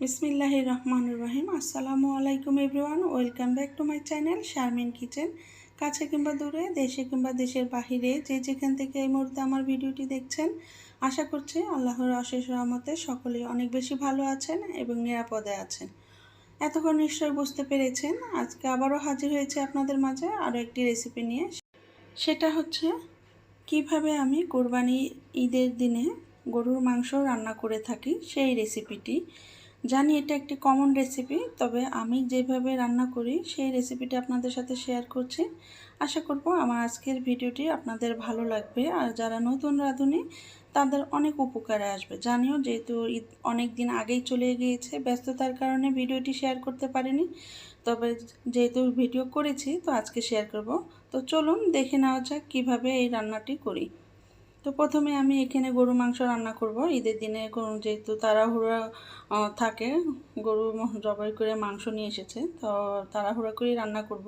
বিসমিল্লাহ রহমান রহিম। আসসালামু আলাইকুম everyone, welcome back to my channel Sharmin kitchen. কাছে কিংবা দূরে, দেশে কিংবা দেশের বাহিরে, যে যেখান থেকে এই মুহূর্তে আমার ভিডিওটি দেখছেন, আশা করছি আল্লাহর অশেষ রহমতে সকলেই অনেক বেশি ভালো আছেন এবং নিরাপদে আছেন। এতক্ষণ নিশ্চয়ই বুঝতে পেরেছেন, আজকে আবারও হাজির হয়েছে আপনাদের মাঝে আরও একটি রেসিপি নিয়ে। সেটা হচ্ছে, কীভাবে আমি কোরবানি ঈদের দিনে গরুর মাংস রান্না করে থাকি সেই রেসিপিটি জানি এটা একটি কমন রেসিপি তবে আমি যেভাবে রান্না করি সেই রেসিপিটি আপনাদের সাথে শেয়ার করছি। আশা করব আমার আজকের ভিডিওটি আপনাদের ভালো লাগবে। আর যারা নতুন রাঁধুনি, তাদের অনেক উপকারে আসবে। জানিও যেহেতু ঈদ অনেক দিন আগেই চলে গিয়েছে, ব্যস্ততার কারণে ভিডিওটি শেয়ার করতে পারিনি। তবে যেহেতু ভিডিও করেছি, তো আজকে শেয়ার করব। তো চলুন দেখে নেওয়া যাক কীভাবে এই রান্নাটি করি। তো প্রথমে আমি এখানে গরু মাংস রান্না করব। ঈদের দিনে গরু যেহেতু তাড়াহুড়া থাকে, গরু জবাই করে মাংস নিয়ে এসেছে, তো তাড়াহুড়া করেই রান্না করব।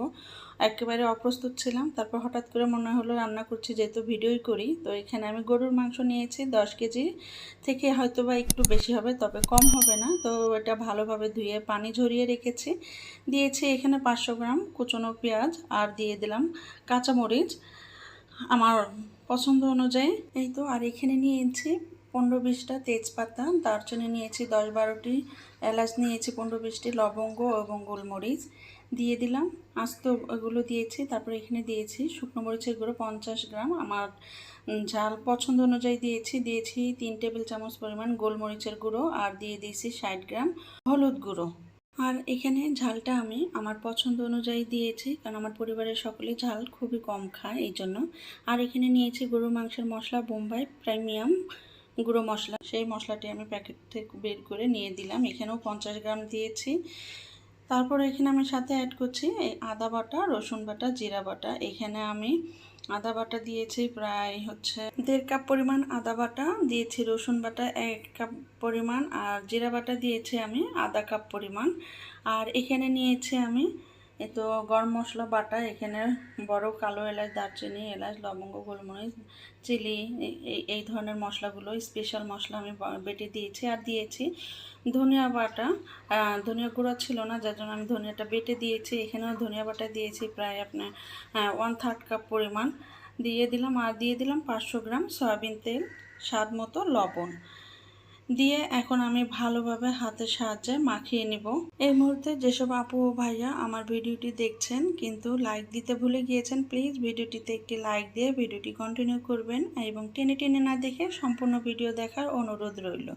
একেবারে অপ্রস্তুত ছিলাম, তারপর হঠাৎ করে মনে হলো রান্না করছি যেহেতু ভিডিওই করি, তো এখানে আমি গরুর মাংস নিয়েছি দশ কেজি, থেকে হয়তো বা একটু বেশি হবে, তবে কম হবে না, তো এটা ভালোভাবে ধুয়ে পানি ঝরিয়ে রেখেছি। দিয়েছি এখানে পাঁচশো গ্রাম কুচনো পেঁয়াজ, আর দিয়ে দিলাম কাঁচামরিচ আমার পছন্দ অনুযায়ী। এই তো, আর এখানে নিয়েছি পনেরো বিশটা তেজপাতা। দারচিনি নিয়েছি দশ বারোটি এলাচ, নিয়েছি পনেরো বিশটি লবঙ্গ এবং গোলমরিচ দিয়ে দিলাম। আস্ত এগুলো দিয়েছি, তারপরে এখানে দিয়েছি শুকনো মরিচের গুঁড়ো পঞ্চাশ গ্রাম। আমার ঝাল পছন্দ অনুযায়ী দিয়েছি দিয়েছি তিন টেবিল চামচ পরিমাণ গোলমরিচের গুঁড়ো আর দিয়ে দিয়েছি ষাট গ্রাম হলুদ গুঁড়ো। আর এখানে ঝালটা আমি আমার পছন্দ অনুযায়ী দিয়েছি, কারণ আমার পরিবারের সকলে ঝাল খুবই কম খায় এই জন্য। আর এখানে নিয়েছি গরুর মাংসের মশলা, বোম্বাই প্রিমিয়াম গুঁড়ো মশলা। সেই মশলাটি আমি প্যাকেট থেকে বের করে নিয়ে দিলাম। এখানেও পঞ্চাশ গ্রাম দিয়েছি। তারপর এখানে আমি সাথে অ্যাড করছি আদা বাটা, রসুন বাটা, জিরা বাটা। এখানে আমি আদা বাটা দিয়েছি, প্রায় হচ্ছে দেড় কাপ পরিমাণ আদা বাটা দিয়েছি, রসুন বাটা এক কাপ পরিমাণ, আর জিরা বাটা দিয়েছি আমি আধা কাপ পরিমাণ। আর এখানে নিয়েছি আমি এ তো গরম মশলা বাটা, এখানে বড় কালো এলাচ, দারচিনি, এলাচ, লবঙ্গ, গোলমরিচ, চিলি এই ধরনের মশলাগুলো স্পেশাল মশলা আমি বেটে দিয়েছি আর দিয়েছি ধনিয়া বাটা। ধনিয়া গুঁড়ো ছিল না, যার জন্য আমি ধনিয়াটা বেটে দিয়েছি। এখানেও ধনিয়া বাটা দিয়েছি প্রায় আপনার ওয়ান থার্ড কাপ পরিমাণ। দিয়ে দিলাম, আর দিয়ে দিলাম পাঁচশো গ্রাম সয়াবিন তেল, স্বাদ মতো লবণ। দিয়ে এখন আমি ভালোভাবে হাতের সাহায্যে মাখিয়ে নিব। এই মুহূর্তে যেসব আপু ও ভাইয়া আমার ভিডিওটি দেখছেন, কিন্তু লাইক দিতে ভুলে গিয়েছেন প্লিজ ভিডিওটিতে একটি লাইক দিয়ে ভিডিওটি কন্টিনিউ করবেন এবং টেনে টেনে না দেখে সম্পূর্ণ ভিডিও দেখার অনুরোধ রইল।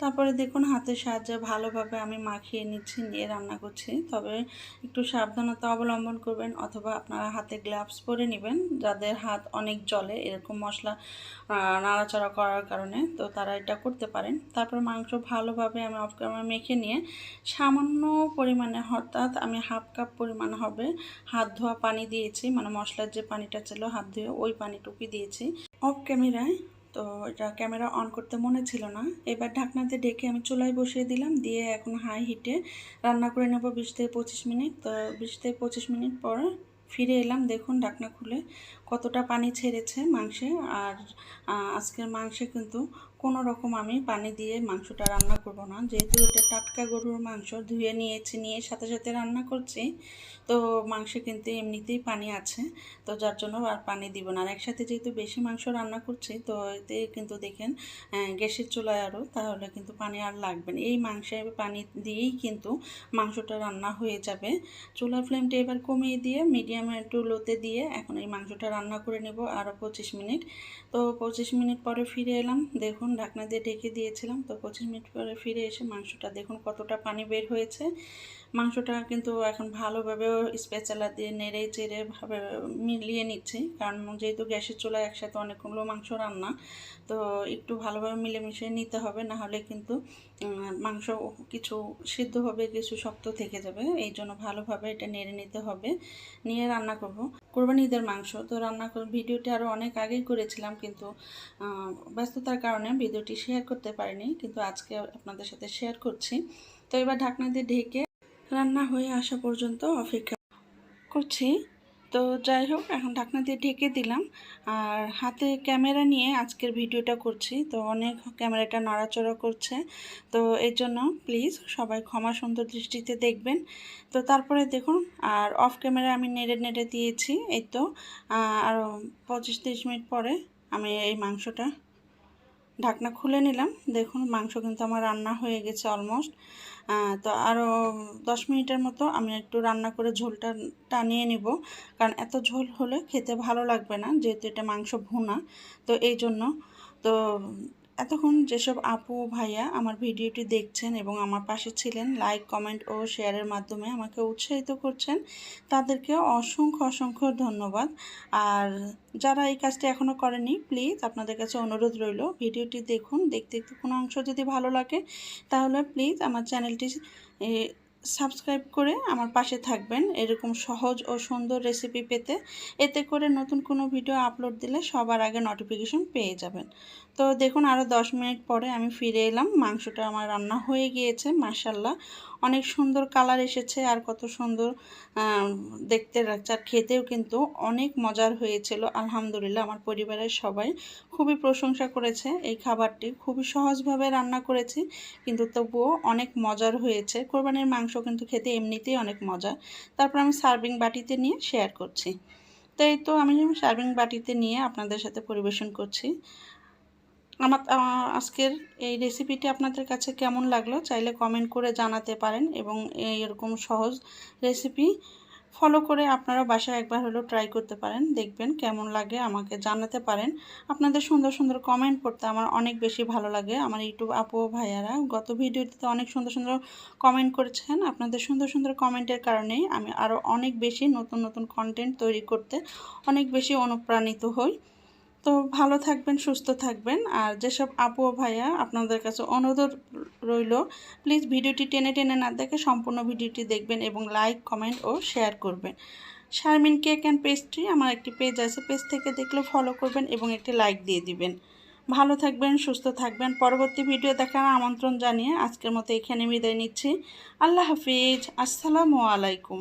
তারপরে দেখুন, হাতের সাহায্যে ভালোভাবে আমি মাখিয়ে নিচ্ছি, নিয়ে রান্না করছি। তবে একটু সাবধানতা অবলম্বন করবেন অথবা আপনারা হাতে গ্লাভস পরে নেবেন, যাদের হাত অনেক জলে এরকম মশলা নাড়াচাড়া করার কারণে, তো তারা এটা করতে পারেন। তারপর মাংস ভালোভাবে আমি অফ ক্যামেরা মেখে নিয়ে সামান্য পরিমাণে অর্থাৎ আমি হাফ কাপ পরিমাণ হবে হাত ধোয়া পানি দিয়েছি মানে মশলার যে পানিটা ছিল হাত ধুয়ে ওই পানিটুকু দিয়েছি। অফ ক্যামেরায় তো এটা ক্যামেরা অন করতে মনে ছিল না। এবার ঢাকনাতে ডেকে আমি চুলায় বসিয়ে দিলাম, দিয়ে এখন হাই হিটে রান্না করে নেব বিশ থেকে পঁচিশ মিনিট। তো বিশ থেকে পঁচিশ মিনিট পর ফিরে এলাম, দেখুন ঢাকনা খুলে কতটা পানি ছেড়েছে মাংসে আর আজকের মাংসে কিন্তু কোনো রকম আমি পানি দিয়ে মাংসটা রান্না করব না। যেহেতু এটা টাটকা গরুর মাংস, ধুয়ে নিয়েছি, নিয়ে সাথে সাথে রান্না করছি, তো মাংসে কিন্তু এমনিতেই পানি আছে, তো যার জন্য আর পানি দিব না। আর একসাথে যেহেতু বেশি মাংস রান্না করছি, তো এতে কিন্তু দেখেন গ্যাসের চুলায় আরও, তাহলে কিন্তু পানি আর লাগবে না। এই মাংসে পানি দিয়েই কিন্তু মাংসটা রান্না হয়ে যাবে। চুলার ফ্লেমটা এবার কমিয়ে দিয়ে মিডিয়ামে একটু লোতে দিয়ে এখন এই মাংসটা রান্না করে নেব আরও পঁচিশ মিনিট। তো পঁচিশ মিনিট পরে ফিরে এলাম। দেখুন, ঢাকনা দিয়ে ঢেকে দিয়েছিলাম। তো পঁচিশ মিনিট পরে ফিরে এসে মাংসটা দেখুন কতটা পানি বের হয়েছে। মাংসটা কিন্তু এখন ভালোভাবে স্পেচালা দিয়ে নেড়ে চেড়ে ভাবে মিলিয়ে নিচ্ছি। কারণ যেহেতু গ্যাসের চুলায় একসাথে অনেকগুলো মাংস রান্না, তো একটু ভালোভাবে মিলেমিশে নিতে হবে। না হলে কিন্তু মাংস কিছু সিদ্ধ হবে, কিছু শক্ত থেকে যাবে। এই জন্য ভালোভাবে এটা নেড়ে নিতে হবে। নিয়ে রান্না করব। কোরবানি ঈদের মাংস। তো রান্না করে, ভিডিওটি আরও অনেক আগেই করেছিলাম কিন্তু ব্যস্ততার কারণে ভিডিওটি শেয়ার করতে পারিনি, কিন্তু আজকে আপনাদের সাথে শেয়ার করছি। তো এবার ঢাকনা দিয়ে ঢেকে রান্না হয়ে আসা পর্যন্ত অপেক্ষা করছি। তো যাই হোক, এখন ঢাকনা দিয়ে ঢেকে দিলাম। আর হাতে ক্যামেরা নিয়ে আজকের ভিডিওটা করছি। তো অনেক ক্যামেরাটা নড়াচড়া করছে। তো এর জন্য প্লিজ সবাই ক্ষমা সুন্দর দৃষ্টিতে দেখবেন। তো তারপরে দেখুন, আর অফ ক্যামেরা আমি নেড়ে নেড়ে দিয়েছি। এই তো আরও পঁচিশ তিরিশ মিনিট পরে আমি এই মাংসটা ঢাকনা খুলে নিলাম। দেখুন, মাংস কিন্তু আমার রান্না হয়ে গেছে অলমোস্ট তো আরও দশ মিনিটের মতো আমি একটু রান্না করে ঝোলটা টানিয়ে নিব। কারণ এত ঝোল হলে খেতে ভালো লাগবে না, যেহেতু এটা মাংস ভুনা। তো এই জন্য, তো এতক্ষণ যেসব আপু, ভাইয়া আমার ভিডিওটি দেখছেন এবং আমার পাশে ছিলেন লাইক কমেন্ট ও শেয়ারের মাধ্যমে আমাকে উৎসাহিত করছেন, তাদেরকে অসংখ্য অসংখ্য ধন্যবাদ। আর যারা এই কাজটি এখনও করেনি প্লিজ আপনাদের কাছে অনুরোধ রইল, ভিডিওটি দেখুন, দেখতে দেখতে কোনো অংশ যদি ভালো লাগে, তাহলে প্লিজ আমার চ্যানেলটি সাবস্ক্রাইব করে আমার পাশে থাকবেন। এরকম সহজ ও সুন্দর রেসিপি পেতে, এতে করে নতুন কোনো ভিডিও আপলোড দিলে সবার আগে নোটিফিকেশন পেয়ে যাবেন। তো দেখুন আরও দশ মিনিট পরে আমি ফিরে এলাম। মাংসটা আমার রান্না হয়ে গিয়েছে মাসাল্লাহ অনেক সুন্দর কালার এসেছে আর কত সুন্দর দেখতে লাগছে। আর খেতেও কিন্তু অনেক মজার হয়েছিল। আলহামদুলিল্লাহ আমার পরিবারের সবাই খুবই প্রশংসা করেছে। এই খাবারটি খুবই সহজভাবে রান্না করেছি, কিন্তু তবুও অনেক মজার হয়েছে। কোরবানির মাংস কিন্তু খেতে এমনিতেই অনেক মজা তারপর আমি সার্ভিং বাটিতে নিয়ে শেয়ার করছি। তো এই তো আমি সার্ভিং বাটিতে নিয়ে আপনাদের সাথে পরিবেশন করছি। আমার আজকের এই রেসিপিটি আপনাদের কাছে কেমন লাগল চাইলে কমেন্ট করে জানাতে পারেন এবং এরকম সহজ রেসিপি ফলো করে আপনারা বাসায় একবার হলেও ট্রাই করতে পারেন। দেখবেন কেমন লাগে, আমাকে জানাতে পারেন। আপনাদের সুন্দর সুন্দর কমেন্ট পড়তে আমার অনেক বেশি ভালো লাগে। আমার ইউটিউব আপু ভাইয়ারা গত ভিডিওটিতে অনেক সুন্দর সুন্দর কমেন্ট করেছেন। আপনাদের সুন্দর সুন্দর কমেন্টের কারণেই আমি আরও অনেক বেশি নতুন নতুন কন্টেন্ট তৈরি করতে অনেক বেশি অনুপ্রাণিত হই। তো ভালো থাকবেন, সুস্থ থাকবেন। আর যেসব আপু ভাইয়া আপনাদের কাছে অনুরোধ রইল প্লিজ ভিডিওটি টেনে টেনে না দেখে সম্পূর্ণ ভিডিওটি দেখবেন এবং লাইক কমেন্ট ও শেয়ার করবেন। শারমিন কেক অ্যান্ড পেস্ট্রি আমার একটি পেজ আছে, পেজ থেকে দেখলে ফলো করবেন এবং একটি লাইক দিয়ে দিবেন। ভালো থাকবেন, সুস্থ থাকবেন। পরবর্তী ভিডিও দেখার আমন্ত্রণ জানিয়ে আজকের মতো এখানে বিদায় নিচ্ছি। আল্লাহ হাফিজ, আসসালামু আলাইকুম।